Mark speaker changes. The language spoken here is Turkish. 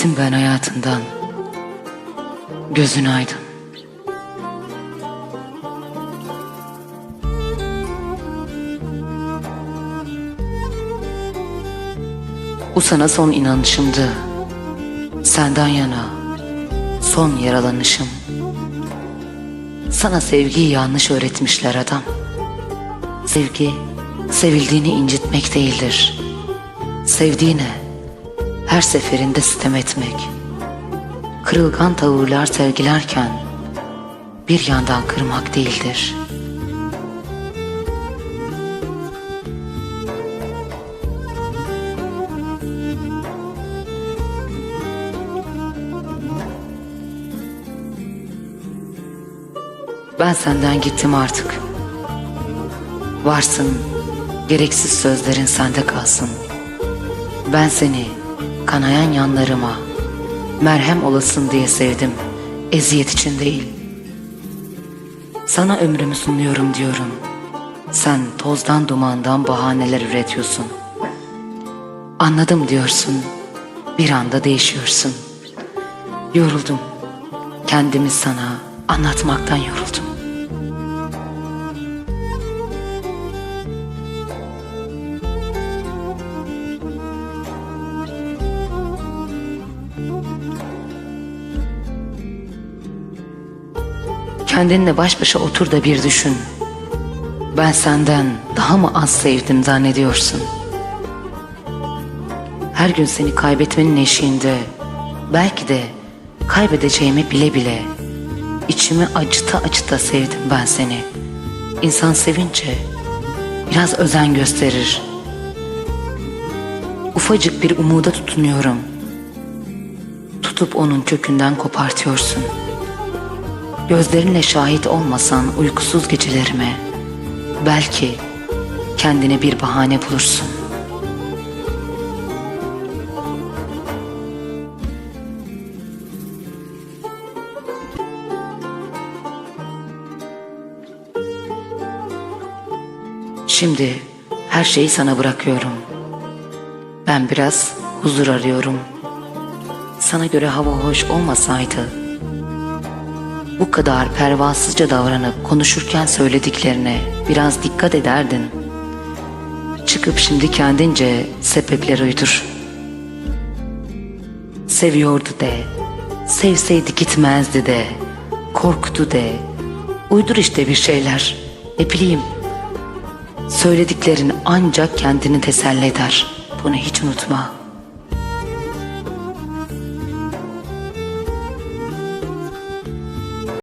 Speaker 1: Gittim ben hayatından. Gözün aydın. Bu sana son inanışımdı. Senden yana son yaralanışım. Sana sevgiyi yanlış öğretmişler adam. Sevgi, sevildiğini incitmek değildir. Sevdiğine her seferinde sitem etmek. Kırılgan tavırlar sergilerken bir yandan kırmak değildir. Ben senden gittim artık. Varsın, gereksiz sözlerin sende kalsın. Ben seni kanayan yanlarıma merhem olasın diye sevdim. Eziyet için değil. Sana ömrümü sunuyorum diyorum. Sen tozdan dumandan bahaneler üretiyorsun. Anladım diyorsun. Bir anda değişiyorsun. Yoruldum. Kendimi sana anlatmaktan yoruldum. Kendinle baş başa otur da bir düşün. Ben senden daha mı az sevdim zannediyorsun? Her gün seni kaybetmenin eşiğinde belki de kaybedeceğimi bile bile içimi acıta acıta sevdim ben seni. İnsan sevince biraz özen gösterir. Ufacık bir umuda tutunuyorum. Tutup onun kökünden kopartıyorsun. Gözlerinle şahit olmasan uykusuz gecelerime belki kendine bir bahane bulursun. Şimdi her şeyi sana bırakıyorum. Ben biraz huzur arıyorum. Sana göre hava hoş olmasaydı bu kadar pervasızca davranıp konuşurken söylediklerine biraz dikkat ederdin. Çıkıp şimdi kendince sebepler uydur. Seviyordu de, sevseydi gitmezdi de, korktu de, uydur işte bir şeyler, ne bileyim. Söylediklerin ancak kendini teselli eder, bunu hiç unutma.''